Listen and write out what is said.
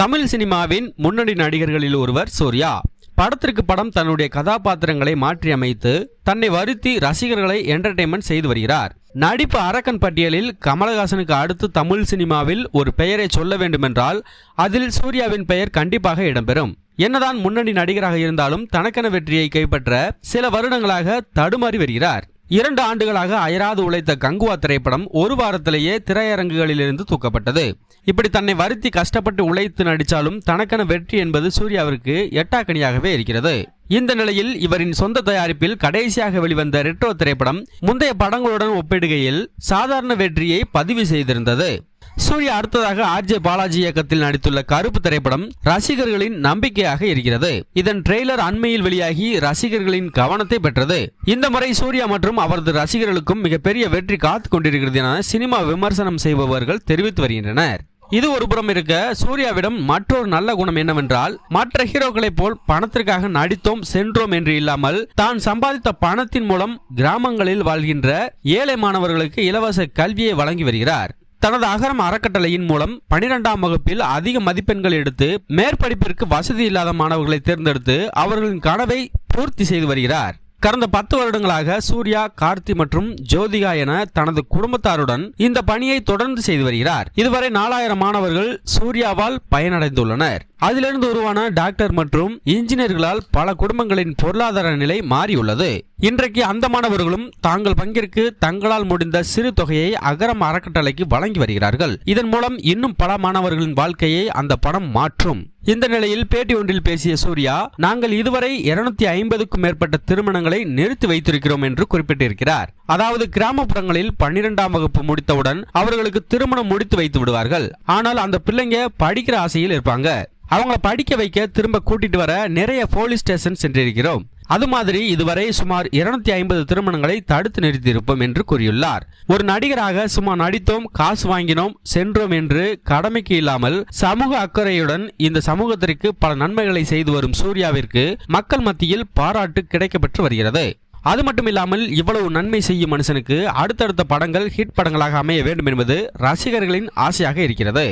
தமிழ் சினிமாவின் முன்னணி நடிகர்களில் ஒருவர் சூர்யா. படத்திற்கு படம் தன்னுடைய கதாபாத்திரங்களை மாற்றி அமைத்து தன்னை வருத்தி ரசிகர்களை என்டர்டெயின்மெண்ட் செய்து வருகிறார். நடிப்பு அரக்கன் பட்டியலில் கமலஹாசனுக்கு அடுத்து தமிழ் சினிமாவில் ஒரு பெயரை சொல்ல வேண்டுமென்றால் அதில் சூர்யாவின் பெயர் கண்டிப்பாக இடம்பெறும். என்னதான் முன்னணி நடிகராக இருந்தாலும் தனக்கென வெற்றியை கைப்பற்ற சில வருடங்களாக தடுமாறி வருகிறார். இரண்டு ஆண்டுகளாக அயராது உழைத்த கங்குவா திரைப்படம் ஒரு வாரத்திலேயே திரையரங்குகளிலிருந்து தூக்கப்பட்டது. இப்படி தன்னை வருத்தி கஷ்டப்பட்டு உழைத்து நடித்தாலும் தனக்கென வெற்றி என்பது சூர்யாவிற்கு எட்டாக்கணியாகவே இருக்கிறது. இந்த நிலையில் இவரின் சொந்த தயாரிப்பில் கடைசியாக வெளிவந்த ரெட்ரோ திரைப்படம் முந்தைய படங்களுடன் ஒப்பிடுகையில் சாதாரண வெற்றியை பதிவு செய்திருந்தது. சூர்யா அடுத்ததாக ஆர்ஜே பாலாஜி இயக்கத்தில் நடித்துள்ள கருப்பு திரைப்படம் ரசிகர்களின் நம்பிக்கையாக இருக்கிறது. இதன் ட்ரெய்லர் அண்மையில் வெளியாகி ரசிகர்களின் கவனத்தை பெற்றது. இந்த முறை சூர்யா மற்றும் அவரது ரசிகர்களுக்கும் மிகப்பெரிய வெற்றி காத்துக் கொண்டிருக்கிறது என சினிமா விமர்சனம் செய்பவர்கள் தெரிவித்து வருகின்றனர். இது ஒரு புறம் இருக்க சூர்யாவிடம் மற்றொரு நல்ல குணம் என்னவென்றால் மற்ற ஹீரோக்களைப் போல் பணத்திற்காக நடித்தோம் சென்றோம் என்று இல்லாமல் தான் சம்பாதித்த பணத்தின் மூலம் கிராமங்களில் வாழ்கின்ற ஏழை மாணவர்களுக்கு இலவச கல்வியை வழங்கி வருகிறார். தனது அகரம் அறக்கட்டளையின் மூலம் பனிரெண்டாம் வகுப்பில் அதிக மதிப்பெண்கள் எடுத்து மேற்படிப்பிற்கு வசதி இல்லாத மாணவர்களை தேர்ந்தெடுத்து அவர்களின் கனவை பூர்த்தி செய்து வருகிறார். கடந்த பத்து வருடங்களாக சூர்யா கார்த்தி மற்றும் ஜோதிகா என தனது குடும்பத்தாருடன் இந்த பணியை தொடர்ந்து செய்து வருகிறார். இதுவரை நாலாயிரம் மாணவர்கள் சூர்யாவால் பயனடைந்துள்ளனர். அதிலிருந்து உருவான டாக்டர் மற்றும் இன்ஜினியர்களால் பல குடும்பங்களின் பொருளாதார நிலை மாறியுள்ளது. இன்றைக்கு அந்த மாணவர்களும் தாங்கள் பங்கிற்கு தங்களால் முடிந்த சிறு தொகையை அகரம் அறக்கட்டளைக்கு வழங்கி வருகிறார்கள். இதன் மூலம் இன்னும் பல மாணவர்களின் வாழ்க்கையை அந்த பணம் மாற்றும். இந்த நிலையில் பேட்டி ஒன்றில் பேசிய சூர்யா நாங்கள் இதுவரை இருநூத்தி ஐம்பதுக்கும் மேற்பட்ட திருமணங்களை நிறுத்தி வைத்திருக்கிறோம் என்று குறிப்பிட்டிருக்கிறார். அதாவது கிராமப்புறங்களில் பன்னிரெண்டாம் வகுப்பு முடித்தவுடன் அவர்களுக்கு திருமணம் முடித்து வைத்து விடுவார்கள். ஆனால் அந்த பிள்ளைங்க படிக்கிற ஆசையில் இருப்பாங்க. அவங்கள படிக்க வைக்க திரும்ப கூட்டிட்டு வர நிறைய போலீஸ் ஸ்டேஷன் சென்றிருக்கிறோம். அது மாதிரி இதுவரை சுமார் இருநூத்தி ஐம்பது திருமணங்களை தடுத்து நிறுத்தியிருப்போம் என்று கூறியுள்ளார். ஒரு நடிகராக சும்மா நடித்தோம் காசு வாங்கினோம் சென்றோம் என்று கடமைக்கு இல்லாமல் சமூக அக்கறையுடன் இந்த சமூகத்திற்கு பல நன்மைகளை செய்து வரும் சூர்யாவிற்கு மக்கள் மத்தியில் பாராட்டு கிடைக்கப்பெற்று வருகிறது. அது மட்டும் இல்லாமல் இவ்வளவு நன்மை செய்யும் மனுஷனுக்கு அடுத்தடுத்த படங்கள் ஹிட் படங்களாக அமைய வேண்டும் என்பது ரசிகர்களின் ஆசையாக இருக்கிறது.